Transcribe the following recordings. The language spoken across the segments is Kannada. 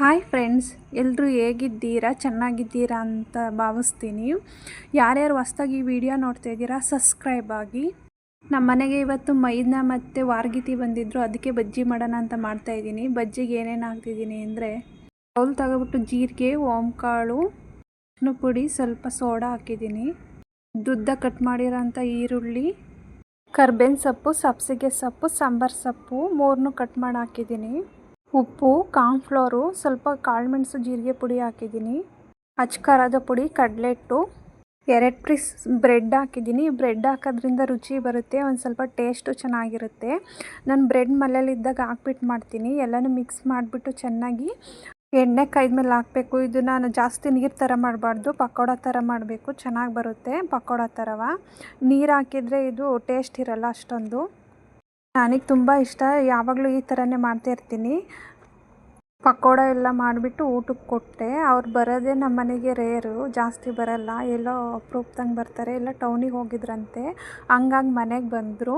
ಹಾಯ್ ಫ್ರೆಂಡ್ಸ್ ಎಲ್ಲರೂ ಹೇಗಿದ್ದೀರಾ? ಚೆನ್ನಾಗಿದ್ದೀರಾ ಅಂತ ಭಾವಿಸ್ತೀನಿ. ಯಾರ್ಯಾರು ಹೊಸ್ದಾಗಿ ವಿಡಿಯೋ ನೋಡ್ತಾ ಇದ್ದೀರಾ ಸಬ್ಸ್ಕ್ರೈಬ್ ಆಗಿ. ನಮ್ಮ ಮನೆಗೆ ಇವತ್ತು ಮೈದಾ ಮತ್ತು ವಾರ್ಗಿತಿ ಬಂದಿದ್ದರು ಅದಕ್ಕೆ ಬಜ್ಜಿ ಮಾಡೋಣ ಅಂತ ಮಾಡ್ತಾ ಇದ್ದೀನಿ. ಬಜ್ಜಿಗೆ ಏನೇನು ಹಾಕ್ತಿದ್ದೀನಿ ಅಂದರೆ ಬೌಲ್ ತಗೊಬಿಟ್ಟು ಜೀರಿಗೆ, ಓಂಕಾಳು ಅರಿಶಿನ ಪುಡಿ, ಸ್ವಲ್ಪ ಸೋಡಾ ಹಾಕಿದ್ದೀನಿ. ದುದ್ದ ಕಟ್ ಮಾಡಿರೋಂಥ ಈರುಳ್ಳಿ, ಕರ್ಬೇವಿನ ಸೊಪ್ಪು, ಸಬ್ಸಿಗೆ ಸೊಪ್ಪು, ಸಾಂಬಾರು ಸೊಪ್ಪು ಮೂರನ್ನೂ ಕಟ್ ಮಾಡಿ ಹಾಕಿದ್ದೀನಿ. ಉಪ್ಪು ಕಾರ್ನ್ಫ್ಲೋರು ಸ್ವಲ್ಪ ಕಾಳುಮೆಣಸು ಜೀರಿಗೆ ಪುಡಿ ಹಾಕಿದ್ದೀನಿ. ಅಚ್ಚ ಖಾರದ ಪುಡಿ ಕಡಲೆ ಹಿಟ್ಟು ಎರಡು ಪೀಸ್ ಬ್ರೆಡ್ ಹಾಕಿದ್ದೀನಿ. ಬ್ರೆಡ್ ಹಾಕೋದ್ರಿಂದ ರುಚಿ ಬರುತ್ತೆ, ಒಂದು ಸ್ವಲ್ಪ ಟೇಸ್ಟು ಚೆನ್ನಾಗಿರುತ್ತೆ. ನಾನು ಬ್ರೆಡ್ ಮನೇಲಿದ್ದಾಗ ಹಾಕ್ಬಿಟ್ಟು ಮಾಡ್ತೀನಿ. ಎಲ್ಲನೂ ಮಿಕ್ಸ್ ಮಾಡಿಬಿಟ್ಟು ಚೆನ್ನಾಗಿ ಎಣ್ಣೆ ಕೈದ ಮೇಲೆ ಹಾಕಬೇಕು. ಇದು ನಾನು ಜಾಸ್ತಿ ನೀರು ಥರ ಮಾಡಬಾರ್ದು. ಪಕೋಡ ಥರ ಮಾಡಬೇಕು. ಚೆನ್ನಾಗಿ ಬರುತ್ತೆ ಪಕೋಡ ಥರವ ನೀರು ಹಾಕಿದರೆ ಇದು ಟೇಸ್ಟ್ ಇರಲ್ಲ ಅಷ್ಟೊಂದು. ನನಗೆ ತುಂಬ ಇಷ್ಟ. ಯಾವಾಗಲೂ ಈ ಥರನೇ ಮಾಡ್ತಾಯಿರ್ತೀನಿ ಪಕೋಡ ಎಲ್ಲ ಮಾಡಿಬಿಟ್ಟು ಊಟಕ್ಕೆ ಕೊಟ್ಟೆ. ಅವ್ರು ಬರೋದೇ ನಮ್ಮ ಮನೆಗೆ ರೇರು, ಜಾಸ್ತಿ ಬರಲ್ಲ. ಎಲ್ಲೋ ಅಪ್ರೂಪ್ದಂಗೆ ಬರ್ತಾರೆ, ಎಲ್ಲ ಟೌನಿಗೆ ಹೋಗಿದ್ರಂತೆ. ಹಂಗಾಗಿ ಮನೆಗೆ ಬಂದರು.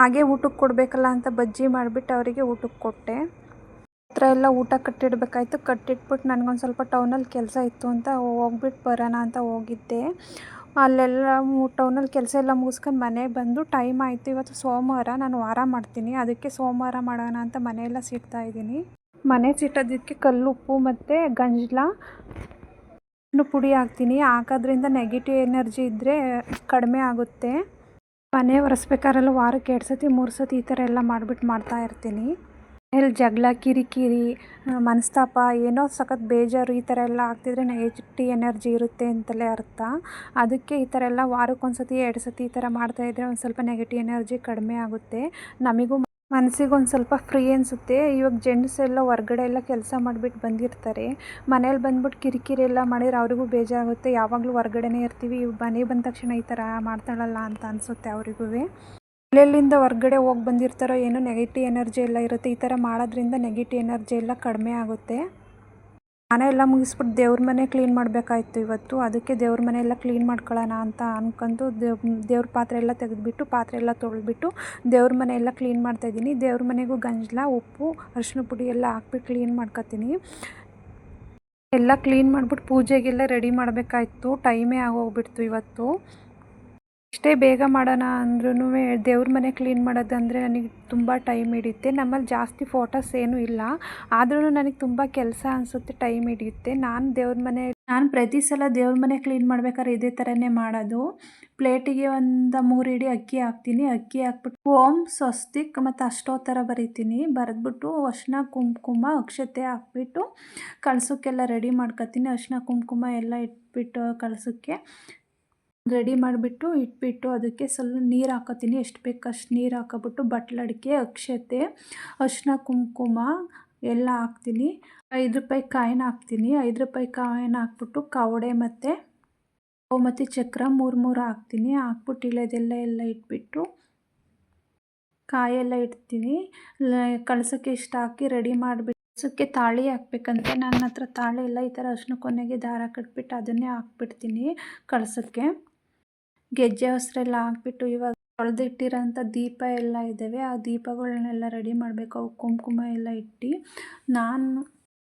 ಹಾಗೆ ಊಟಕ್ಕೆ ಕೊಡಬೇಕಲ್ಲ ಅಂತ ಬಜ್ಜಿ ಮಾಡಿಬಿಟ್ಟು ಅವರಿಗೆ ಊಟಕ್ಕೆ ಕೊಟ್ಟೆ. ಹತ್ರ ಎಲ್ಲ ಊಟ ಕಟ್ಟಿಡ್ಬೇಕಾಯ್ತು. ಕಟ್ಟಿಟ್ಬಿಟ್ಟು ನನಗೊಂದು ಸ್ವಲ್ಪ ಟೌನಲ್ಲಿ ಕೆಲಸ ಇತ್ತು ಅಂತ ಹೋಗ್ಬಿಟ್ಟು ಬರೋಣ ಅಂತ ಹೋಗಿದ್ದೆ. ಅಲ್ಲೆಲ್ಲ ಟೌನಲ್ಲಿ ಕೆಲಸ ಎಲ್ಲ ಮುಗಿಸ್ಕೊಂಡು ಮನೆಗೆ ಬಂದು ಟೈಮ್ ಆಯಿತು. ಇವತ್ತು ಸೋಮವಾರ ನಾನು ವಾರ ಮಾಡ್ತೀನಿ. ಅದಕ್ಕೆ ಸೋಮವಾರ ಮಾಡೋಣ ಅಂತ ಮನೆಯೆಲ್ಲ ಸಿಗ್ತಾಯಿದ್ದೀನಿ ಮನೆ ಸಿಟ್ಟೋದಕ್ಕೆ ಕಲ್ಲುಪ್ಪು ಮತ್ತು ಗಂಜಲ. ಪುಡಿ ಹಾಕ್ತೀನಿ. ಹಾಕೋದ್ರಿಂದ ನೆಗೆಟಿವ್ ಎನರ್ಜಿ ಇದ್ದರೆ ಕಡಿಮೆ ಆಗುತ್ತೆ. ಮನೆ ಒರೆಸ್ಬೇಕಾದ್ರೆಲ್ಲ ವಾರಕ್ಕೆ ಎರಡು ಸತಿ, ಮೂರು ಸತಿ ಈ ಥರ ಎಲ್ಲ ಮಾಡಿಬಿಟ್ಟು ಮಾಡ್ತಾ ಇರ್ತೀನಿ. ಮನೇಲಿ ಜಗಳ, ಕಿರಿಕಿರಿ, ಮನಸ್ತಾಪ, ಏನೋ ಸಖತ್ ಬೇಜಾರು ಈ ಥರ ಎಲ್ಲ ಆಗ್ತಿದ್ರೆ ನೆಗೆಟಿವ್ ಎನರ್ಜಿ ಇರುತ್ತೆ ಅಂತಲೇ ಅರ್ಥ. ಅದಕ್ಕೆ ಈ ಥರ ಎಲ್ಲ ವಾರಕ್ಕೊಂದು ಸತಿ ಎರಡು ಸತಿ ಈ ಥರ ಮಾಡ್ತಾಯಿದ್ರೆ ಒಂದು ಸ್ವಲ್ಪ ನೆಗೆಟಿವ್ ಎನರ್ಜಿ ಕಡಿಮೆ ಆಗುತ್ತೆ. ನಮಗೂ ಮನಸ್ಸಿಗೆ ಒಂದು ಸ್ವಲ್ಪ ಫ್ರೀ ಅನಿಸುತ್ತೆ. ಇವಾಗ ಜೆಂಟ್ಸ್ ಎಲ್ಲ ಹೊರ್ಗಡೆ ಎಲ್ಲ ಕೆಲಸ ಮಾಡಿಬಿಟ್ಟು ಬಂದಿರ್ತಾರೆ. ಮನೇಲಿ ಬಂದ್ಬಿಟ್ಟು ಕಿರಿಕಿರಿ ಎಲ್ಲ ಮಾಡಿದ್ರೆ ಅವರಿಗೂ ಬೇಜಾರಾಗುತ್ತೆ. ಯಾವಾಗಲೂ ಹೊರ್ಗಡೆನೇ ಇರ್ತೀವಿ. ಮನೆಗೆ ಬಂದ ತಕ್ಷಣ ಈ ಥರ ಮಾಡ್ತಾಳಲ್ಲ ಅಂತ ಅನಿಸುತ್ತೆ ಅವ್ರಿಗೂ. ಎಲ್ಲೆಲ್ಲಿಂದ ಹೊರ್ಗಡೆ ಹೋಗಿ ಬಂದಿರ್ತಾರೋ ಏನೋ ನೆಗೆಟಿವ್ ಎನರ್ಜಿ ಎಲ್ಲ ಇರುತ್ತೆ. ಈ ಥರ ಮಾಡೋದ್ರಿಂದ ನೆಗೆಟಿವ್ ಎನರ್ಜಿ ಎಲ್ಲ ಕಡಿಮೆ ಆಗುತ್ತೆ. ಮನೆ ಎಲ್ಲ ಮುಗಿಸ್ಬಿಟ್ಟು ದೇವ್ರ ಮನೆ ಕ್ಲೀನ್ ಮಾಡಬೇಕಾಯ್ತು ಇವತ್ತು. ಅದಕ್ಕೆ ದೇವ್ರ ಮನೆ ಎಲ್ಲ ಕ್ಲೀನ್ ಮಾಡ್ಕೊಳ್ಳೋಣ ಅಂತ ಅಂದ್ಕೊಂಡು ದೇವ್, ದೇವ್ರ ಪಾತ್ರೆ ಎಲ್ಲ ತೆಗೆದುಬಿಟ್ಟು, ಪಾತ್ರೆ ಎಲ್ಲ ತೊಳೆದ್ಬಿಟ್ಟು ದೇವ್ರ ಮನೆ ಎಲ್ಲ ಕ್ಲೀನ್ ಮಾಡ್ತಾಯಿದ್ದೀನಿ ದೇವ್ರ ಮನೆಗೂ ಗಂಜಲ, ಉಪ್ಪು, ಅರಿಶಿನ ಪುಡಿ ಎಲ್ಲ ಹಾಕ್ಬಿಟ್ಟು ಕ್ಲೀನ್ ಮಾಡ್ಕೊತೀನಿ. ಎಲ್ಲ ಕ್ಲೀನ್ ಮಾಡಿಬಿಟ್ಟು ಪೂಜೆಗೆಲ್ಲ ರೆಡಿ ಮಾಡಬೇಕಾಯ್ತು. ಟೈಮೇ ಆಗೋಗ್ಬಿಡ್ತು ಇವತ್ತು. ಎಷ್ಟೇ ಬೇಗ ಮಾಡೋಣ ಅಂದ್ರೂ ದೇವ್ರ ಮನೆ ಕ್ಲೀನ್ ಮಾಡೋದಂದರೆ ನನಗೆ ತುಂಬ ಟೈಮ್ ಹಿಡಿಯುತ್ತೆ. ನಮ್ಮಲ್ಲಿ ಜಾಸ್ತಿ ಫೋಟೋಸ್ ಏನೂ ಇಲ್ಲ. ಆದ್ರೂ ನನಗೆ ತುಂಬ ಕೆಲಸ ಅನಿಸುತ್ತೆ ಟೈಮ್ ಹಿಡಿಯುತ್ತೆ. ನಾನು ದೇವ್ರ ಮನೆ, ನಾನು ಪ್ರತಿ ಸಲ ದೇವ್ರ ಮನೆ ಕ್ಲೀನ್ ಮಾಡ್ಬೇಕಾದ್ರೆ ಇದೇ ಥರನೇ ಮಾಡೋದು. ಪ್ಲೇಟಿಗೆ ಒಂದು ಮೂರು ಇಡಿ ಅಕ್ಕಿ ಹಾಕ್ತೀನಿ. ಅಕ್ಕಿ ಹಾಕ್ಬಿಟ್ಟು ಓಮ್ ಸ್ವಸ್ತಿಕ್ ಮತ್ತು ಅಷ್ಟೋ ಥರ ಬರಿತೀನಿ. ಬರೆದ್ಬಿಟ್ಟು ಅರ್ಶಿನ ಕುಂಕುಮ, ಅಕ್ಷತೆ ಹಾಕ್ಬಿಟ್ಟು ಕಳ್ಸೋಕ್ಕೆಲ್ಲ ರೆಡಿ ಮಾಡ್ಕೊತೀನಿ. ಅರ್ಶಿನ ಕುಂಕುಮ ಎಲ್ಲ ಇಟ್ಬಿಟ್ಟು ಕಳ್ಸೋಕ್ಕೆ ರೆಡಿ ಮಾಡಿಬಿಟ್ಟು ಇಟ್ಬಿಟ್ಟು ಅದಕ್ಕೆ ಸ್ವಲ್ಪ ನೀರು ಹಾಕೋತೀನಿ ಎಷ್ಟು ಬೇಕು ಅಷ್ಟು ನೀರು ಹಾಕೋಬಿಟ್ಟು ಬಟ್ಲಡಿಕೆ ಅಕ್ಷತೆ ಅರಿಶಿನ ಕುಂಕುಮ ಎಲ್ಲ ಹಾಕ್ತೀನಿ. ಐದು ರೂಪಾಯಿ ಕಾಯಿನ ಹಾಕ್ತೀನಿ. ಐದು ರೂಪಾಯಿ ಕಾಯಿನ ಹಾಕ್ಬಿಟ್ಟು ಕವಡೆ ಮತ್ತು ಮತ್ತು ಚಕ್ರ ಮೂರು ಮೂರು ಹಾಕ್ತೀನಿ. ಹಾಕ್ಬಿಟ್ಟು ಇಳೆದೆಲ್ಲ ಎಲ್ಲ ಇಟ್ಬಿಟ್ಟು ಕಾಯೆಲ್ಲ ಇಡ್ತೀನಿ. ಕಳ್ಸೋಕ್ಕೆ ಇಷ್ಟು ಹಾಕಿ ರೆಡಿ ಮಾಡಿಬಿಟ್ಟು ಕಳ್ಸೋಕ್ಕೆ ತಾಳಿ ಹಾಕ್ಬೇಕಂತೆ ನನ್ನ ಹತ್ರ ತಾಳಿ ಇಲ್ಲ. ಈ ಥರ ಅರ್ಶಿನ ಕೊನೆಗೆ ದಾರ ಕಟ್ಬಿಟ್ಟು ಅದನ್ನೇ ಹಾಕ್ಬಿಡ್ತೀನಿ ಕಳ್ಸೋಕ್ಕೆ. ಗೆಜ್ಜೆ ಹೊಸರೆಲ್ಲ ಹಾಕ್ಬಿಟ್ಟು ಇವಾಗ ತೊಳೆದಿಟ್ಟಿರೋಂಥ ದೀಪ ಎಲ್ಲ ಇದ್ದಾವೆ. ಆ ದೀಪಗಳನ್ನೆಲ್ಲ ರೆಡಿ ಮಾಡಬೇಕು. ಅವು ಕುಂಕುಮ ಎಲ್ಲ ಇಟ್ಟು ನಾನು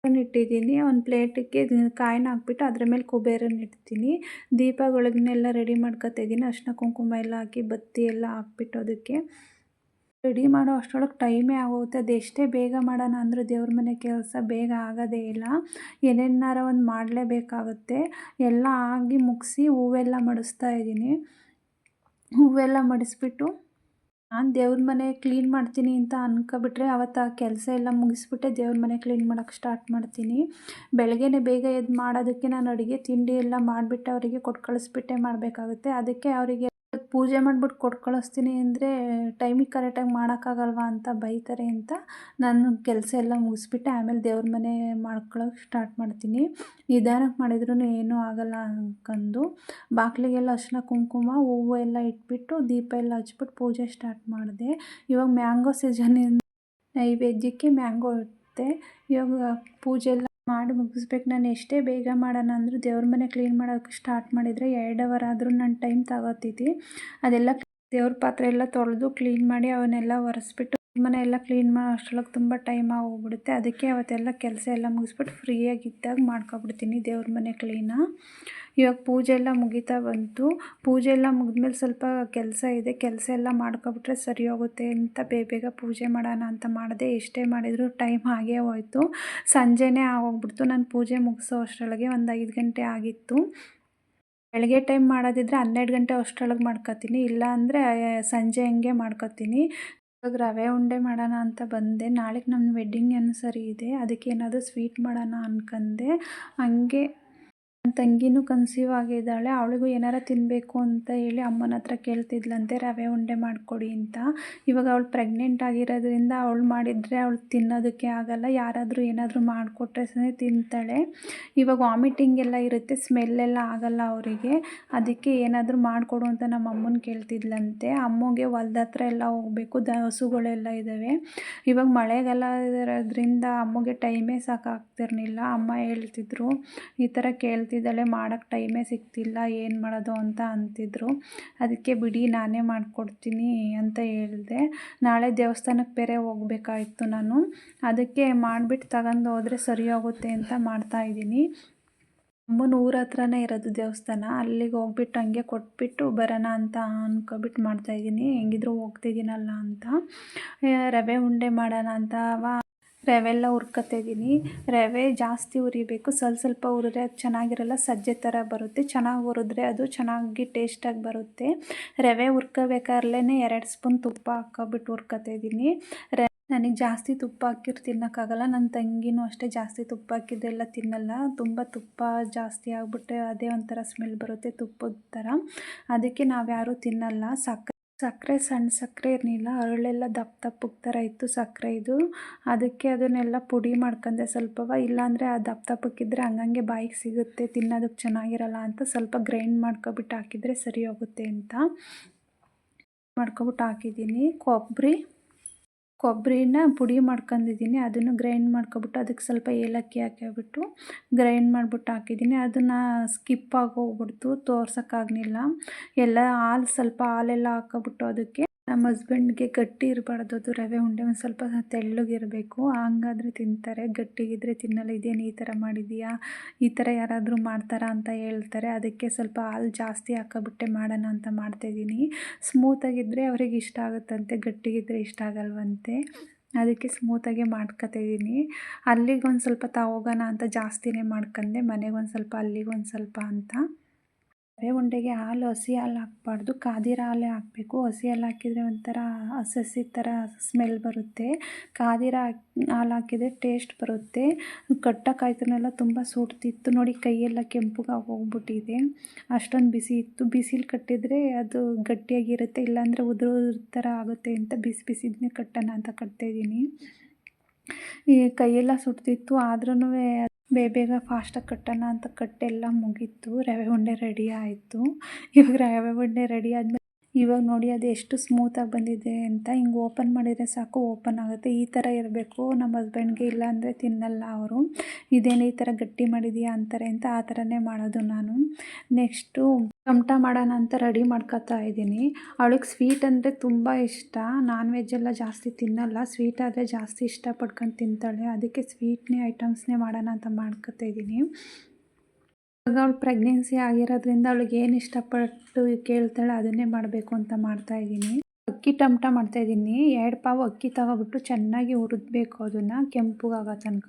ಇಟ್ಟಿದ್ದೀನಿ. ಒಂದು ಪ್ಲೇಟಿಗೆ ಕಾಯಿನ ಹಾಕ್ಬಿಟ್ಟು ಅದ್ರ ಮೇಲೆ ಕುಬೇರನ್ನ ಇಡ್ತೀನಿ. ದೀಪಗಳನ್ನೆಲ್ಲ ರೆಡಿ ಮಾಡ್ಕೊತಾ ಇದ್ದೀನಿ. ಅರ್ಶಿನ ಕುಂಕುಮ ಎಲ್ಲ ಹಾಕಿ ಬತ್ತಿ ಎಲ್ಲ ಹಾಕ್ಬಿಟ್ಟು ಅದಕ್ಕೆ ರೆಡಿ ಮಾಡೋ ಅಷ್ಟರೊಳಗೆ ಟೈಮೇ ಆಗೋಗುತ್ತೆ. ಅದು ಎಷ್ಟೇ ಬೇಗ ಮಾಡೋಣ ಅಂದರೂ ದೇವ್ರ ಮನೆ ಕೆಲಸ ಬೇಗ ಆಗೋದೇ ಇಲ್ಲ. ಏನೇನಾರ ಒಂದು ಮಾಡಲೇಬೇಕಾಗುತ್ತೆ. ಎಲ್ಲ ಆಗಿ ಮುಗಿಸಿ ಹೂವೆಲ್ಲ ಮಡಿಸ್ತಾ ಇದ್ದೀನಿ. ಹೂವೆಲ್ಲ ಮಡಿಸ್ಬಿಟ್ಟು ನಾನು ದೇವ್ರ ಮನೆ ಕ್ಲೀನ್ ಮಾಡ್ತೀನಿ ಅಂತ ಅನ್ಕೊಬಿಟ್ರೆ ಅವತ್ತು ಆ ಕೆಲಸ ಎಲ್ಲ ಮುಗಿಸ್ಬಿಟ್ಟೆ ದೇವ್ರ ಮನೆ ಕ್ಲೀನ್ ಮಾಡೋಕ್ಕೆ ಸ್ಟಾರ್ಟ್ ಮಾಡ್ತೀನಿ. ಬೆಳಗ್ಗೆನೇ ಬೇಗ ಎದ್ದು ಮಾಡೋದಕ್ಕೆ ನಾನು ಅಡುಗೆ ತಿಂಡಿ ಎಲ್ಲ ಮಾಡಿಬಿಟ್ಟು, ಅವರಿಗೆ ಕೊಟ್ಟು ಕಳಿಸ್ಬಿಟ್ಟೆ ಮಾಡಬೇಕಾಗುತ್ತೆ. ಅದಕ್ಕೆ ಅವರಿಗೆ ಪೂಜೆ ಮಾಡ್ಬಿಟ್ಟು ಕೊಟ್ಟು ಕಳಿಸ್ತೀನಿ ಅಂದರೆ ಟೈಮಿಗೆ ಕರೆಕ್ಟಾಗಿ ಮಾಡೋಕ್ಕಾಗಲ್ವಾ ಅಂತ ಬೈತಾರೆ ಅಂತ ನಾನು ಕೆಲಸ ಎಲ್ಲ ಮುಗಿಸ್ಬಿಟ್ಟೆ. ಆಮೇಲೆ ದೇವ್ರ ಮನೆ ಮಾಡ್ಕೊಳ್ಳೋಕೆ ಸ್ಟಾರ್ಟ್ ಮಾಡ್ತೀನಿ. ನಿಧಾನಕ್ಕೆ ಮಾಡಿದ್ರೂ ಏನೂ ಆಗಲ್ಲ ಅನ್ಕೊಂಡು ಬಾಗಿಲಿಗೆಲ್ಲ ಅರಿಶಿನ, ಕುಂಕುಮ, ಹೂವು ಎಲ್ಲ ಇಟ್ಬಿಟ್ಟು ದೀಪ ಎಲ್ಲ ಹಚ್ಬಿಟ್ಟು ಪೂಜೆ ಸ್ಟಾರ್ಟ್ ಮಾಡಿದೆ. ಇವಾಗ ಮ್ಯಾಂಗೋ ಸೀಸನ್ ನೈವೇದ್ಯಕ್ಕೆ ಮ್ಯಾಂಗೋ ಇರುತ್ತೆ ಇವಾಗ ಪೂಜೆ ಎಲ್ಲ ಮಾಡಿ ಮುಗಿಸ್ಬೇಕು. ನಾನು ಎಷ್ಟೇ ಬೇಗ ಮಾಡೋಣ ಅಂದರೂ ದೇವ್ರ ಮನೆ ಕ್ಲೀನ್ ಮಾಡೋಕ್ಕೆ ಸ್ಟಾರ್ಟ್ ಮಾಡಿದರೆ ಎರಡು ಅವರ್ ಆದರೂ ನನ್ನ ಟೈಮ್ ತಗೋತೈತಿ ಅದೆಲ್ಲ ದೇವ್ರ ಪಾತ್ರೆ ಎಲ್ಲ ತೊಳೆದು ಕ್ಲೀನ್ ಮಾಡಿ ಅವನ್ನೆಲ್ಲ ಒರೆಸ್ಬಿಟ್ಟು ಮನೆ ಎಲ್ಲ ಕ್ಲೀನ್ ಮಾಡೋ ಅಷ್ಟರೊಳಗೆ ತುಂಬ ಟೈಮ್ ಆಗೋಗ್ಬಿಡುತ್ತೆ. ಅದಕ್ಕೆ ಅವತ್ತೆಲ್ಲ ಕೆಲಸ ಎಲ್ಲ ಮುಗಿಸ್ಬಿಟ್ಟು ಫ್ರೀಯಾಗಿದ್ದಾಗ ಮಾಡ್ಕೊಬಿಡ್ತೀನಿ ದೇವ್ರ ಮನೆ ಕ್ಲೀನ ಇವಾಗ ಪೂಜೆ ಎಲ್ಲ ಮುಗಿತಾ ಬಂತು. ಪೂಜೆ ಎಲ್ಲ ಮುಗಿದ್ಮೇಲೆ ಸ್ವಲ್ಪ ಕೆಲಸ ಇದೆ. ಕೆಲಸ ಎಲ್ಲ ಮಾಡ್ಕೊಬಿಟ್ರೆ ಸರಿ ಹೋಗುತ್ತೆ. ಅಂತ ಬೇಗ ಬೇಗ ಪೂಜೆ ಮಾಡೋಣ ಅಂತ ಮಾಡಿದೆ ಎಷ್ಟೇ ಮಾಡಿದರೂ ಟೈಮ್ ಹಾಗೇ ಹೋಯ್ತು. ಸಂಜೆನೇ ಆಗೋಗ್ಬಿಡ್ತು. ನಾನು ಪೂಜೆ ಮುಗಿಸೋ ಅಷ್ಟರೊಳಗೆ ಒಂದು ಐದು ಗಂಟೆ ಆಗಿತ್ತು. ಬೆಳಗ್ಗೆ ಟೈಮ್ ಮಾಡೋದಿದ್ರೆ ಹನ್ನೆರಡು ಗಂಟೆ ಅಷ್ಟರೊಳಗೆ ಮಾಡ್ಕೊತೀನಿ. ಇಲ್ಲ ಅಂದರೆ, ಸಂಜೆ ಹಂಗೆ ಮಾಡ್ಕೊತೀನಿ. ಇವಾಗ ರವೆ ಉಂಡೆ ಮಾಡೋಣ ಅಂತ ಬಂದೆ. ನಾಳೆಗೆ ನಮ್ಮ ವೆಡ್ಡಿಂಗ್ ಸರಿ ಇದೆ. ಅದಕ್ಕೆ ಏನಾದರೂ ಸ್ವೀಟ್ ಮಾಡೋಣ ಅಂದ್ಕಂಡೆ ಹಂಗೆ ತಂಗಿನೂ ಕನ್ಸೀವ್ ಆಗಿದ್ದಾಳೆ, ಅವಳಿಗೂ ಏನಾರ ತಿನ್ನಬೇಕು ಅಂತ ಹೇಳಿ ಅಮ್ಮನ ಹತ್ರ ಕೇಳ್ತಿದ್ಲಂತೆ, ರವೆ ಉಂಡೆ ಮಾಡಿಕೊಡಿ ಅಂತ. ಇವಾಗ ಅವಳು ಪ್ರೆಗ್ನೆಂಟ್ ಆಗಿರೋದ್ರಿಂದ ಅವಳು ಮಾಡಿದರೆ ಅವಳು ತಿನ್ನೋದಕ್ಕೆ ಆಗಲ್ಲ, ಯಾರಾದರೂ ಏನಾದರೂ ಮಾಡಿಕೊಟ್ರೆ ಸಹ ತಿಂತಾಳೆ. ಇವಾಗ ವಾಮಿಟಿಂಗ್ ಎಲ್ಲ ಇರುತ್ತೆ ಸ್ಮೆಲ್ ಎಲ್ಲ ಆಗಲ್ಲ ಅವರಿಗೆ. ಅದಕ್ಕೆ ಏನಾದರೂ ಮಾಡಿಕೊಡು ಅಂತ ನಮ್ಮ ಅಮ್ಮನ ಕೇಳ್ತಿದ್ಲಂತೆ. ಅಮ್ಮಗೆ ಹೊಲ್ದ ಹತ್ರ ಎಲ್ಲ ಹೋಗಬೇಕು, ದ ಹಸುಗಳೆಲ್ಲ ಇದ್ದಾವೆ ಇವಾಗ ಮಳೆಗಾಲ ಇರೋದ್ರಿಂದ ಅಮ್ಮಗೆ ಟೈಮೇ ಸಾಕಾಗ್ತಿರ್ಲಿಲ್ಲ. ಅಮ್ಮ ಹೇಳ್ತಿದ್ರು, ಈ ಥರ ಕೇಳ್ತಿದ್ರು ಮಾಡ್ತಿದ್ದಾಳೆ ಮಾಡೋಕ್ಕೆ ಟೈಮೇ ಸಿಗ್ತಿಲ್ಲ, ಏನು ಮಾಡೋದು ಅಂತ ಅಂತಿದ್ರು. ಅದಕ್ಕೆ ಬಿಡಿ, ನಾನೇ ಮಾಡಿಕೊಡ್ತೀನಿ ಅಂತ ಹೇಳಿದೆ. ನಾಳೆ ದೇವಸ್ಥಾನಕ್ಕೆ ಬೇರೆ ಹೋಗಬೇಕಾಯಿತು ನಾನು. ಅದಕ್ಕೆ ಮಾಡಿಬಿಟ್ಟು ತಗೊಂಡು ಹೋದರೆ ಸರಿ ಹೋಗುತ್ತೆ ಅಂತ ಮಾಡ್ತಾಯಿದ್ದೀನಿ ಅಮ್ಮನ ಊರ ಹತ್ರನೇ ಇರೋದು ದೇವಸ್ಥಾನ. ಅಲ್ಲಿಗೆ ಹೋಗ್ಬಿಟ್ಟು ಹಂಗೆ ಕೊಟ್ಬಿಟ್ಟು ಬರೋಣ ಅಂತ ಅನ್ಕೊಬಿಟ್ಟು ಮಾಡ್ತಾಯಿದ್ದೀನಿ ಹೆಂಗಿದ್ರು ಹೋಗ್ತಿದ್ದೀನಲ್ಲ ಅಂತ. ರವೆ ಉಂಡೆ ಮಾಡೋಣ ಅಂತ. ರವೆಲ್ಲ ಹುರ್ಕೊತಿದ್ದೀನಿ ರವೆ ಜಾಸ್ತಿ ಹುರಿಬೇಕು. ಸ್ವಲ್ಪ ಸ್ವಲ್ಪ ಹುರಿದ್ರೆ ಅದು ಚೆನ್ನಾಗಿರಲ್ಲ. ಸಜ್ಜೆ ಥರ ಬರುತ್ತೆ. ಚೆನ್ನಾಗಿ ಹುರಿದ್ರೆ ಅದು ಚೆನ್ನಾಗಿ ಟೇಸ್ಟಾಗಿ ಬರುತ್ತೆ. ರವೆ ಹುರ್ಕೋಬೇಕಾದ್ರೇ ಎರಡು ಸ್ಪೂನ್ ತುಪ್ಪ ಹಾಕ್ಕೊಬಿಟ್ಟು ಹುರ್ಕೊತಿದ್ದೀನಿ ರೆ ನನಗೆ ಜಾಸ್ತಿ ತುಪ್ಪ ಹಾಕಿರ್ ತಿನ್ನೋಕ್ಕಾಗಲ್ಲ. ನನ್ನ ತಂಗಿನೂ ಅಷ್ಟೇ ಜಾಸ್ತಿ ತುಪ್ಪ ಹಾಕಿದ್ದೆಲ್ಲ ತಿನ್ನಲ್ಲ. ತುಂಬ ತುಪ್ಪ ಜಾಸ್ತಿ ಆಗಿಬಿಟ್ರೆ ಅದೇ ಒಂಥರ ಸ್ಮೆಲ್ ಬರುತ್ತೆ ತುಪ್ಪದ ಥರ. ಅದಕ್ಕೆ ನಾವು ಯಾರೂ ತಿನ್ನಲ್ಲ. ಸಕ್ಕರೆ ಸಕ್ಕರೆ ಸಣ್ಣ ಸಕ್ಕರೆ ಇರಲಿಲ್ಲ. ಅರಳೆಲ್ಲ ದಪ್ಪ ದಪ್ಪಗೆ ಥರ ಇತ್ತು ಸಕ್ಕರೆ ಇದು. ಅದಕ್ಕೆ ಅದನ್ನೆಲ್ಲ ಪುಡಿ ಮಾಡ್ಕೊಂಡೆ ಸ್ವಲ್ಪವ. ಇಲ್ಲಾಂದರೆ ಆ ದಪ್ಪ ದಪ್ಪಕ್ಕಿದ್ರೆ ಹಂಗಂಗೆ ಬಾಯಿಗೆ ಸಿಗುತ್ತೆ, ತಿನ್ನೋದಕ್ಕೆ ಚೆನ್ನಾಗಿರಲ್ಲ ಅಂತ ಸ್ವಲ್ಪ ಗ್ರೈಂಡ್ ಮಾಡ್ಕೊಬಿಟ್ಟು ಹಾಕಿದರೆ ಸರಿ ಹೋಗುತ್ತೆ ಅಂತ ಮಾಡ್ಕೊಬಿಟ್ಟು ಹಾಕಿದ್ದೀನಿ. ಕೊಬ್ಬರಿ ಕೊಬ್ಬರಿನ ಪುಡಿ ಮಾಡ್ಕೊಂಡಿದ್ದೀನಿ ಅದನ್ನು ಗ್ರೈಂಡ್ ಮಾಡ್ಕೊಬಿಟ್ಟು ಅದಕ್ಕೆ ಸ್ವಲ್ಪ ಏಲಕ್ಕಿ ಹಾಕಿಬಿಟ್ಟು ಗ್ರೈಂಡ್ ಮಾಡಿಬಿಟ್ಟು ಹಾಕಿದ್ದೀನಿ. ಅದನ್ನು ಸ್ಕಿಪ್ಪಾಗಿ ಹೋಗ್ಬಿಡ್ತು ತೋರ್ಸೋಕ್ಕಾಗಲಿಲ್ಲ. ಎಲ್ಲ ಹಾಲು ಸ್ವಲ್ಪ ಹಾಲೆಲ್ಲ ಹಾಕೊಬಿಟ್ಟು ಅದಕ್ಕೆ ನಮ್ಮ ಹಸ್ಬೆಂಡ್ಗೆ ಗಟ್ಟಿ ಇರಬಾರ್ದು. ಅದು ರವೆ ಉಂಡೆ ಒಂದು ಸ್ವಲ್ಪ ತೆಳ್ಳಗಿರಬೇಕು. ಹಂಗಾದ್ರೆ ತಿಂತಾರೆ. ಗಟ್ಟಿಗಿದ್ರೆ ತಿನ್ನಲ್ಲ. ಇದೇನು ಈ ಥರ ಮಾಡಿದೀಯಾ? ಈ ಥರ ಯಾರಾದರೂ ಮಾಡ್ತಾರಾ ಅಂತ ಹೇಳ್ತಾರೆ. ಅದಕ್ಕೆ ಸ್ವಲ್ಪ ಹಾಲು ಜಾಸ್ತಿ ಹಾಕೋಬಿಟ್ಟೆ ಮಾಡೋಣ ಅಂತ ಮಾಡ್ತಾಯಿದ್ದೀನಿ ಸ್ಮೂತಾಗಿದ್ದರೆ ಅವ್ರಿಗೆ ಇಷ್ಟ ಆಗುತ್ತಂತೆ. ಗಟ್ಟಿಗಿದ್ರೆ ಇಷ್ಟ ಆಗಲ್ವಂತೆ. ಅದಕ್ಕೆ ಸ್ಮೂತಾಗೆ ಮಾಡ್ಕೊತಿದ್ದೀನಿ ಅಲ್ಲಿಗೆ ಒಂದು ಸ್ವಲ್ಪ ತಗೋಗೋಣ ಅಂತ ಜಾಸ್ತಿನೇ ಮಾಡ್ಕೊಂಡೆ ಮನೆಗೆ ಒಂದು ಸ್ವಲ್ಪ ಅಲ್ಲಿಗೆ ಒಂದು ಸ್ವಲ್ಪ ಅಂತ. ರವೆ ಉಂಡೆಗೆ ಹಾಲು ಹಸಿ ಹಾಲು ಹಾಕ್ಬಾರ್ದು. ಕಾದಿರ ಹಾಲೇ ಹಾಕಬೇಕು. ಹಸಿ ಹಾಲು ಹಾಕಿದರೆ ಒಂಥರ ಹಸಿ ಥರ ಸ್ಮೆಲ್ ಬರುತ್ತೆ. ಕಾದಿರೋ ಹಾಲು ಹಾಕಿದರೆ ಟೇಸ್ಟ್ ಬರುತ್ತೆ. ಕಟ್ಟೋಕ್ಕಾಯ್ತನಲ್ಲ ತುಂಬ ಸುಡ್ತಿತ್ತು ನೋಡಿ ಕೈಯೆಲ್ಲ ಕೆಂಪುಗೆ ಹೋಗ್ಬಿಟ್ಟಿದೆ ಅಷ್ಟೊಂದು ಬಿಸಿ ಇತ್ತು. ಬಿಸಿಲು ಕಟ್ಟಿದರೆ ಅದು ಗಟ್ಟಿಯಾಗಿರುತ್ತೆ. ಇಲ್ಲಾಂದರೆ ಉದುರು ಥರ ಆಗುತ್ತೆ ಅಂತ ಬಿಸಿ ಬಿಸಿದನ್ನೇ ಕಟ್ಟೋಣ ಅಂತ ಕಟ್ತಾಯಿದ್ದೀನಿ ಈ ಕೈಯೆಲ್ಲ ಸುಡ್ತಿತ್ತು ಆದ್ರೂ ಬೇಗ ಬೇಗ ಫಾಸ್ಟಾಗಿ ಕಟ್ಟೋಣ ಅಂತ ಕಟ್ಟೆಲ್ಲ ಮುಗೀತು. ರವೆ ಉಂಡೆ ರೆಡಿ ಆಯಿತು. ಇವಾಗ ರವೆ ಉಂಡೆ ರೆಡಿ ಆದಮೇಲೆ ಇವಾಗ ನೋಡಿ ಅದು ಎಷ್ಟು ಸ್ಮೂತಾಗಿ ಬಂದಿದೆ ಅಂತ ಹಿಂಗೆ ಓಪನ್ ಮಾಡಿದರೆ ಸಾಕು ಓಪನ್ ಆಗುತ್ತೆ. ಈ ಥರ ಇರಬೇಕು. ನಮ್ಮ ಹಸ್ಬೆಂಡ್ಗೆ ಇಲ್ಲ ಅಂದರೆ ತಿನ್ನಲ್ಲ ಅವರು. ಇದೇನು ಈ ಥರ ಗಟ್ಟಿ ಮಾಡಿದೀಯಾ ಅಂತಾರೆ ಅಂತ ಆ ಥರನೇ ಮಾಡೋದು ನಾನು. ನೆಕ್ಸ್ಟು ಟಮಟ ಮಾಡೋಣ ಅಂತ ರೆಡಿ ಮಾಡ್ಕೊತಾ ಇದ್ದೀನಿ. ಅವಳಿಗೆ ಸ್ವೀಟ್ ಅಂದರೆ ತುಂಬ ಇಷ್ಟ. ನಾನ್ ವೆಜ್ ಎಲ್ಲ ಜಾಸ್ತಿ ತಿನ್ನಲ್ಲ. ಸ್ವೀಟ್ ಆದರೆ ಜಾಸ್ತಿ ಇಷ್ಟಪಡ್ಕೊಂಡು ತಿಂತಾಳೆ. ಅದಕ್ಕೆ ಸ್ವೀಟ್ನೇ ಐಟಮ್ಸ್ನೇ ಮಾಡೋಣ ಅಂತ ಮಾಡ್ಕೊತಾ ಇದ್ದೀನಿ. ಇವಾಗ ಅವಳು ಪ್ರೆಗ್ನೆನ್ಸಿ ಆಗಿರೋದ್ರಿಂದ ಅವಳಿಗೆ ಏನು ಇಷ್ಟಪಟ್ಟು ಕೇಳ್ತಾಳೆ ಅದನ್ನೇ ಮಾಡಬೇಕು ಅಂತ ಮಾಡ್ತಾಯಿದ್ದೀನಿ ಅಕ್ಕಿ ಟಮಟ ಮಾಡ್ತಾಯಿದ್ದೀನಿ ಎರಡು ಪಾವು ಅಕ್ಕಿ ತಗೊಬಿಟ್ಟು ಚೆನ್ನಾಗಿ ಹುರಿದ್ಬೇಕು ಅದನ್ನು, ಕೆಂಪುಗಾಗೋ ತನಕ.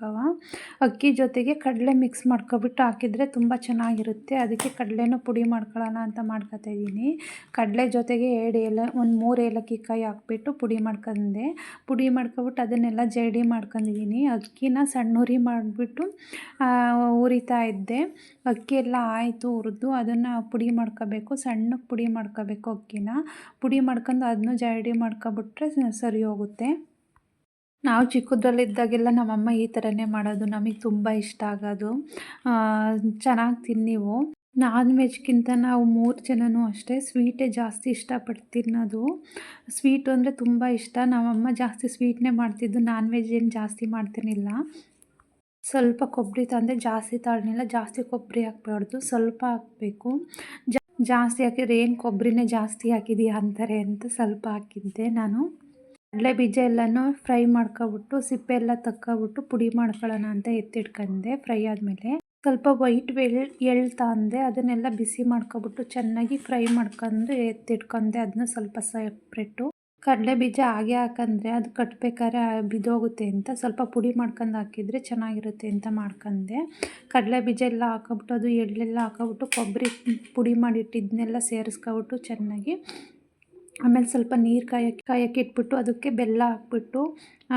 ಅಕ್ಕಿ ಜೊತೆಗೆ ಕಡಲೆ ಮಿಕ್ಸ್ ಮಾಡ್ಕೊಬಿಟ್ಟು ಹಾಕಿದರೆ ತುಂಬ ಚೆನ್ನಾಗಿರುತ್ತೆ. ಅದಕ್ಕೆ ಕಡಲೆನೂ ಪುಡಿ ಮಾಡ್ಕೊಳ್ಳೋಣ ಅಂತ ಮಾಡ್ಕೊತಾ ಇದ್ದೀನಿ. ಕಡಲೆ ಜೊತೆಗೆ ಎರಡು ಏಲ, ಒಂದು ಮೂರು ಏಲಕ್ಕಿ ಕಾಯಿ ಹಾಕ್ಬಿಟ್ಟು ಪುಡಿ ಮಾಡ್ಕೊಂಡೆ. ಪುಡಿ ಮಾಡ್ಕೊಬಿಟ್ಟು ಅದನ್ನೆಲ್ಲ ಜಡಿ ಮಾಡ್ಕೊಂಡಿದ್ದೀನಿ. ಅಕ್ಕಿನ ಸಣ್ಣ ಹುರಿ ಮಾಡಿಬಿಟ್ಟು ಹುರಿತಾ ಇದ್ದೆ. ಅಕ್ಕಿ ಎಲ್ಲ ಆಯಿತು ಹುರಿದು, ಅದನ್ನು ಪುಡಿ ಮಾಡ್ಕೋಬೇಕು. ಸಣ್ಣಕ್ಕೆ ಪುಡಿ ಮಾಡ್ಕೋಬೇಕು ಅಕ್ಕಿನ. ಪುಡಿ ಮಾಡ್ಕೊಂಡು ಅದನ್ನು ಜರಡಿ ಮಾಡ್ಕೊಬಿಟ್ರೆ ಸರಿ ಹೋಗುತ್ತೆ. ನಾವು ಚಿಕ್ಕದ್ರಲ್ಲಿದ್ದಾಗೆಲ್ಲ ನಮ್ಮಮ್ಮ ಈ ಥರನೇ ಮಾಡೋದು, ನಮಗೆ ತುಂಬ ಇಷ್ಟ ಆಗೋದು. ಚೆನ್ನಾಗಿ ತಿನ್ನೀವು. ನಾನ್ ವೆಜ್ಗಿಂತ ನಾವು ಮೂರು ಜನನೂ ಅಷ್ಟೇ ಸ್ವೀಟೇ ಜಾಸ್ತಿ ಇಷ್ಟಪಟ್ಟು ತಿನ್ನೋದು ಸ್ವೀಟು ಅಂದರೆ ತುಂಬ ಇಷ್ಟ. ನಮ್ಮಮ್ಮ ಜಾಸ್ತಿ ಸ್ವೀಟ್ನೇ ಮಾಡ್ತಿದ್ದು ನಾನ್ ವೆಜ್ ಏನು ಜಾಸ್ತಿ ಮಾಡ್ತಿರ್ಲಿಲ್ಲ. ಸ್ವಲ್ಪ ಕೊಬ್ಬರಿ ತಂದೆ ಜಾಸ್ತಿ ತಗೊಳ್ಳಿಲ್ಲ ಜಾಸ್ತಿ ಕೊಬ್ಬರಿ ಹಾಕ್ಬಾರ್ದು, ಸ್ವಲ್ಪ ಹಾಕಬೇಕು. ಜಾಸ್ತಿ ಹಾಕಿದ್ರೆ ಏನು ಕೊಬ್ಬರಿನೇ ಜಾಸ್ತಿ ಹಾಕಿದೀಯ ಅಂತಾರೆ ಅಂತ ಸ್ವಲ್ಪ ಹಾಕಿದ್ದೆ ನಾನು. ಕಡಲೆ ಬೀಜ ಎಲ್ಲನೂ ಫ್ರೈ ಮಾಡ್ಕೊಬಿಟ್ಟು, ಸಿಪ್ಪೆ ಎಲ್ಲ ತಕ್ಕೊಬಿಟ್ಟು ಪುಡಿ ಮಾಡ್ಕೊಳ್ಳೋಣ ಅಂತ ಎತ್ತಿಟ್ಕಂಡೆ ಫ್ರೈ ಆದಮೇಲೆ. ಸ್ವಲ್ಪ ವೈಟ್ ಎಳ್ ಎಳ್ಳು ತಂದೆ, ಅದನ್ನೆಲ್ಲ ಬಿಸಿ ಮಾಡ್ಕೊಬಿಟ್ಟು ಚೆನ್ನಾಗಿ ಫ್ರೈ ಮಾಡ್ಕೊಂಡು ಎತ್ತಿಟ್ಕೊಂಡೆ ಅದನ್ನ ಸ್ವಲ್ಪ ಸಪ್ರೇಟು ಕಡಲೆ ಬೀಜ ಹಾಗೆ ಹಾಕಂದ್ರೆ ಅದು ಕಟ್ಬೇಕಾದ್ರೆ ಬಿದ್ದೋಗುತ್ತೆ ಅಂತ ಸ್ವಲ್ಪ ಪುಡಿ ಮಾಡ್ಕೊಂಡು ಹಾಕಿದರೆ ಚೆನ್ನಾಗಿರುತ್ತೆ ಅಂತ ಮಾಡ್ಕೊಂಡೆ ಕಡಲೆ ಬೀಜ ಎಲ್ಲ ಹಾಕೊಬಿಟ್ಟು ಅದು ಎಳ್ಳೆಲ್ಲ ಹಾಕೊಬಿಟ್ಟು ಕೊಬ್ಬರಿ ಪುಡಿ ಮಾಡಿಟ್ಟಿದ್ದನ್ನೆಲ್ಲ ಸೇರಿಸ್ಕೊಬಿಟ್ಟು ಚೆನ್ನಾಗಿ ಆಮೇಲೆ ಸ್ವಲ್ಪ ನೀರು ಕಾಯಕ್ಕೆ ಕಾಯಕ್ಕೆ ಇಟ್ಬಿಟ್ಟು ಅದಕ್ಕೆ ಬೆಲ್ಲ ಹಾಕ್ಬಿಟ್ಟು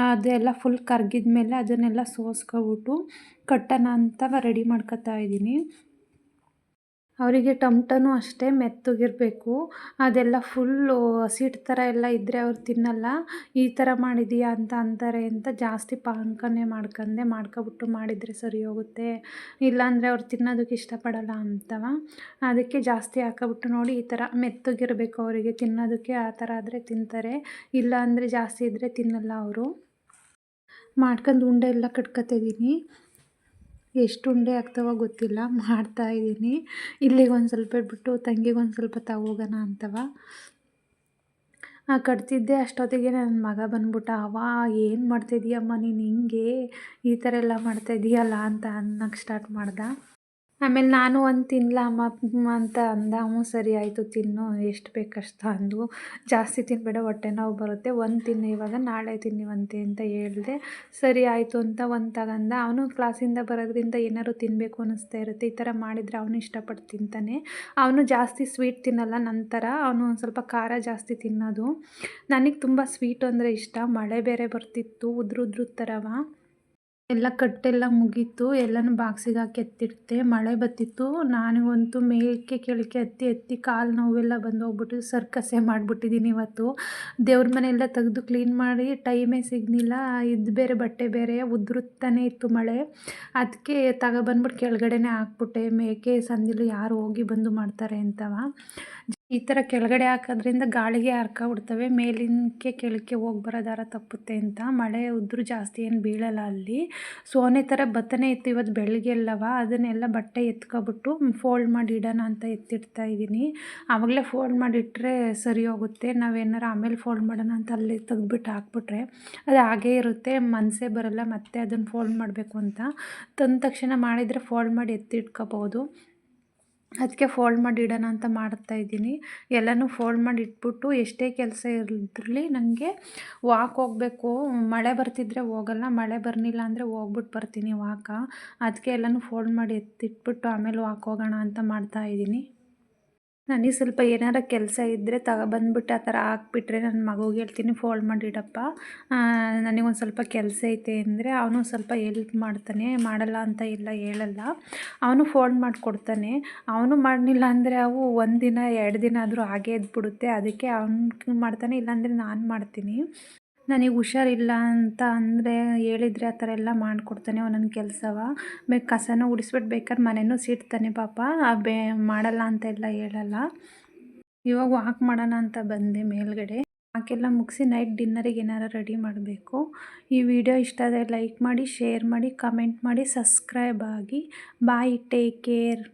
ಅದೆಲ್ಲ ಫುಲ್ ಕರಗಿದ ಮೇಲೆ ಅದನ್ನೆಲ್ಲ ಸೋಸ್ಕೊಬಿಟ್ಟು ಕಟ್ಟನ ಅಂತ ರೆಡಿ ಮಾಡ್ಕೊತಾ ಇದ್ದೀನಿ. ಅವರಿಗೆ ಟಮ್ಟನೂ ಅಷ್ಟೇ ಮೆತ್ತಗಿರಬೇಕು. ಅದೆಲ್ಲ ಫುಲ್ಲು ಹಸಿಟ್ ಥರ ಎಲ್ಲ ಇದ್ದರೆ ಅವ್ರು ತಿನ್ನಲ್ಲ. ಈ ಥರ ಮಾಡಿದೀಯಾ ಅಂತ ಅಂತಾರೆ ಅಂತ ಜಾಸ್ತಿ ಪಾಕನೇ ಮಾಡ್ಕೊಂಡೆ ಮಾಡ್ಕೊಬಿಟ್ಟು ಮಾಡಿದರೆ ಸರಿ ಹೋಗುತ್ತೆ. ಇಲ್ಲಾಂದರೆ ಅವ್ರು ತಿನ್ನೋದಕ್ಕೆ ಇಷ್ಟಪಡಲ್ಲ ಅಂತವ. ಅದಕ್ಕೆ ಜಾಸ್ತಿ ಹಾಕೊಬಿಟ್ಟು ನೋಡಿ ಈ ಥರ ಮೆತ್ತಗಿರಬೇಕು ಅವರಿಗೆ ತಿನ್ನೋದಕ್ಕೆ, ಆ ಥರ ಆದರೆ ತಿಂತಾರೆ. ಇಲ್ಲಾಂದರೆ ಜಾಸ್ತಿ ಇದ್ದರೆ ತಿನ್ನಲ್ಲ ಅವರು. ಮಾಡ್ಕೊಂಡು ಉಂಡೆ ಎಲ್ಲ ಕಟ್ಕೊತಿದ್ದೀನಿ ಎಷ್ಟು ಉಂಡೆ ಆಗ್ತಾವೋ ಗೊತ್ತಿಲ್ಲ, ಮಾಡ್ತಾ ಇದ್ದೀನಿ. ಇಲ್ಲಿಗೆ ಒಂದು ಸ್ವಲ್ಪ ಇಟ್ಬಿಟ್ಟು ತಂಗಿಗೆ ಒಂದು ಸ್ವಲ್ಪ ತಗೋಗೋಣ ಅಂತವ. ಕಟ್ತಿದ್ದೆ, ಅಷ್ಟೊತ್ತಿಗೆ ನನ್ನ ಮಗ ಬಂದ್ಬಿಟ್ಟ ಅವ ಏನು ಮಾಡ್ತಿದ್ದೀಯಮ್ಮ ನೀನು ಹಿಂಗೆ? ಈ ಥರ ಎಲ್ಲ ಮಾಡ್ತಾಯಿದ್ದೀಯಲ್ಲ ಅಂತ ಅನ್ನಕ್ಕೆ ಸ್ಟಾರ್ಟ್ ಮಾಡ್ದೆ. ಆಮೇಲೆ ನಾನು ಒಂದು ತಿನ್ನಲಮ್ಮ ಅಂತ ಅಂದ, ಹ್ಞೂ, ಸರಿ, ಆಯಿತು, ತಿನ್ನು, ಎಷ್ಟು ಬೇಕಷ್ಟು? ಅಂದು ಜಾಸ್ತಿ ತಿನ್ನಬೇಡ ಹೊಟ್ಟೆ ನೋವು ಬರುತ್ತೆ. ಒಂದು ತಿನ್ನು ಇವಾಗ, ನಾಳೆ ತಿನ್ನಿವಂತೆ ಅಂತ ಹೇಳಿದೆ. ಸರಿ, ಆಯಿತು, ಅಂತ ಒಂದು ತಗೊಂಡ ಅವನು ಕ್ಲಾಸಿಂದ ಬರೋದ್ರಿಂದ ಏನಾದ್ರು ತಿನ್ನಬೇಕು ಅನ್ನಿಸ್ತಾ ಇರುತ್ತೆ. ಈ ಥರ ಮಾಡಿದರೆ ಅವನು ಇಷ್ಟಪಟ್ಟು ತಿಂತಾನೆ. ಅವನು ಜಾಸ್ತಿ ಸ್ವೀಟ್ ತಿನ್ನಲ್ಲ, ನಂತರ ಅವನು ಒಂದು ಸ್ವಲ್ಪ ಖಾರ ಜಾಸ್ತಿ ತಿನ್ನೋದು. ನನಗೆ ತುಂಬ ಸ್ವೀಟ್ ಅಂದರೆ ಇಷ್ಟ. ಮಳೆ ಬೇರೆ ಬರ್ತಿತ್ತು ಉದ್ರು ಉದ್ರು ಥರವ ಎಲ್ಲ ಕಟ್ಟೆಲ್ಲ ಮುಗೀತು. ಎಲ್ಲನೂ ಬಾಕ್ಸಿಗೆ ಹಾಕಿ ಎತ್ತಿಡ್ತೆ ಮಳೆ ಬತ್ತಿತ್ತು ನನಗಂತೂ ಮೇಲಕ್ಕೆ ಕೆಳಕ್ಕೆ ಎತ್ತಿ ಎತ್ತಿ ಕಾಲು ನೋವೆಲ್ಲ ಬಂದು ಹೋಗ್ಬಿಟ್ಟು ಸರ್ಕಸೆ ಮಾಡಿಬಿಟ್ಟಿದ್ದೀನಿ ಇವತ್ತು. ದೇವ್ರ ಮನೆಯೆಲ್ಲ ತೆಗೆದು ಕ್ಲೀನ್ ಮಾಡಿ ಟೈಮೇ ಸಿಗಲಿಲ್ಲ. ಇದು ಬೇರೆ, ಬಟ್ಟೆ ಬೇರೆ ಉದುರುತ್ತಾನೆ ಇತ್ತು ಮಳೆ. ಅದಕ್ಕೆ ತಗೊಬಂದ್ಬಿಟ್ಟು ಕೆಳಗಡೆನೇ ಹಾಕ್ಬಿಟ್ಟೆ. ಮೇಕೆ, ಸಂದಿಲು ಯಾರು ಹೋಗಿ ಬಂದು ಮಾಡ್ತಾರೆ ಅಂತವ. ಈ ಥರ ಕೆಳಗಡೆ ಹಾಕೋದ್ರಿಂದ ಗಾಳಿಗೆ ಹರ್ಕೊಬಿಡ್ತವೆ ಮೇಲಿನಕ್ಕೆ ಕೆಳಕ್ಕೆ ಹೋಗಿ ಬರೋ ದಾರ ತಪ್ಪುತ್ತೆ ಅಂತ. ಮಳೆ ಉದ್ರು ಜಾಸ್ತಿ ಏನು ಬೀಳಲ್ಲ ಅಲ್ಲಿ. ಸೋನೆ ಥರ ಬತ್ತನೆ ಇತ್ತು ಇವತ್ತು ಬೆಳಗ್ಗೆ ಎಲ್ಲವ ಅದನ್ನೆಲ್ಲ ಬಟ್ಟೆ ಎತ್ಕೊಬಿಟ್ಟು ಫೋಲ್ಡ್ ಮಾಡಿ ಇಡೋಣ ಅಂತ ಎತ್ತಿಡ್ತಾ ಇದ್ದೀನಿ. ಆವಾಗಲೇ ಫೋಲ್ಡ್ ಮಾಡಿಟ್ರೆ ಸರಿ ಹೋಗುತ್ತೆ. ನಾವೇನಾರು ಆಮೇಲೆ ಫೋಲ್ಡ್ ಮಾಡೋಣ ಅಂತ ಅಲ್ಲಿ ತೆಗೆದ್ಬಿಟ್ಟು ಹಾಕ್ಬಿಟ್ರೆ ಅದು ಹಾಗೇ ಇರುತ್ತೆ. ಮನಸ್ಸೇ ಬರೋಲ್ಲ, ಮತ್ತೆ ಅದನ್ನು ಫೋಲ್ಡ್ ಮಾಡಬೇಕು ಅಂತ. ತಂದ ತಕ್ಷಣ ಮಾಡಿದರೆ ಫೋಲ್ಡ್ ಮಾಡಿ ಎತ್ತಿಟ್ಕೋಬೋದು ಅದಕ್ಕೆ ಫೋಲ್ಡ್ ಮಾಡಿ ಇಡೋಣ ಅಂತ ಮಾಡ್ತಾ ಇದ್ದೀನಿ. ಎಲ್ಲನೂ ಫೋಲ್ಡ್ ಮಾಡಿ ಇಟ್ಬಿಟ್ಟು ಎಷ್ಟೇ ಕೆಲಸ ಇರಲಿ ನನಗೆ ವಾಕ್ ಹೋಗಬೇಕು. ಮಳೆ ಬರ್ತಿದ್ರೆ ಹೋಗಲ್ಲ, ಮಳೆ ಬರಲಿಲ್ಲ ಅಂದರೆ ಹೋಗ್ಬಿಟ್ಟು ಬರ್ತೀನಿ ವಾಕ ಅದಕ್ಕೆ ಎಲ್ಲನೂ ಫೋಲ್ಡ್ ಮಾಡಿ ಎತ್ತಿಟ್ಬಿಟ್ಟು ಆಮೇಲೆ ವಾಕ್ ಹೋಗೋಣ ಅಂತ ಮಾಡ್ತಾ ಇದ್ದೀನಿ. ನನಗೆ ಸ್ವಲ್ಪ ಏನಾರ ಕೆಲಸ ಇದ್ದರೆ ತಗೊಬಂದ್ಬಿಟ್ಟು ಆ ಥರ ಹಾಕ್ಬಿಟ್ರೆ ನನ್ನ ಮಗುಗೆ ಹೇಳ್ತೀನಿ ಫೋಲ್ಡ್ ಮಾಡಿಡಪ್ಪ. ನನಗೊಂದು ಸ್ವಲ್ಪ ಕೆಲಸ ಐತೆ ಅಂದರೆ ಅವನು ಸ್ವಲ್ಪ ಎಲ್ಪ್ ಮಾಡ್ತಾನೆ, ಮಾಡಲ್ಲ ಅಂತ ಇಲ್ಲ ಹೇಳಲ್ಲ. ಅವನು ಫೋಲ್ಡ್ ಮಾಡಿಕೊಡ್ತಾನೆ. ಅವನು ಮಾಡಲಿಲ್ಲ ಅಂದರೆ ಅವು ಒಂದು ದಿನ ಎರಡು ದಿನ ಆದರೂ ಹಾಗೆ ಎದ್ಬಿಡುತ್ತೆ. ಅದಕ್ಕೆ ಅವ್ನು ಮಾಡ್ತಾನೆ, ಇಲ್ಲಾಂದರೆ ನಾನು ಮಾಡ್ತೀನಿ. ನನಗೆ ಹುಷಾರಿಲ್ಲ ಅಂತ ಅಂದರೆ ಹೇಳಿದರೆ ಆ ಥರ ಎಲ್ಲ ಮಾಡಿಕೊಡ್ತಾನೆ ಒಂದೊಂದು ಕೆಲಸವ. ಬೇಕು ಕಸನ ಉಡಿಸ್ಬಿಟ್ಟು ಬೇಕಾದ್ರೆ ಮನೆಯೂ ಸಿಡ್ತಾನೆ ಪಾಪ. ಬೇ ಮಾಡಲ್ಲ ಅಂತೆಲ್ಲ ಹೇಳಲ್ಲ. ಇವಾಗ ವಾಕ್ ಮಾಡೋಣ ಅಂತ ಬಂದೆ ಮೇಲ್ಗಡೆ. ವಾಕೆಲ್ಲ ಮುಗಿಸಿ ನೈಟ್ ಡಿನ್ನರಿಗೆ ಏನಾರು ರೆಡಿ ಮಾಡಬೇಕು. ಈ ವಿಡಿಯೋ ಇಷ್ಟ ಆದರೆ ಲೈಕ್ ಮಾಡಿ ಶೇರ್ ಮಾಡಿ ಕಮೆಂಟ್ ಮಾಡಿ ಸಬ್ಸ್ಕ್ರೈಬ್ ಆಗಿ. Bye take care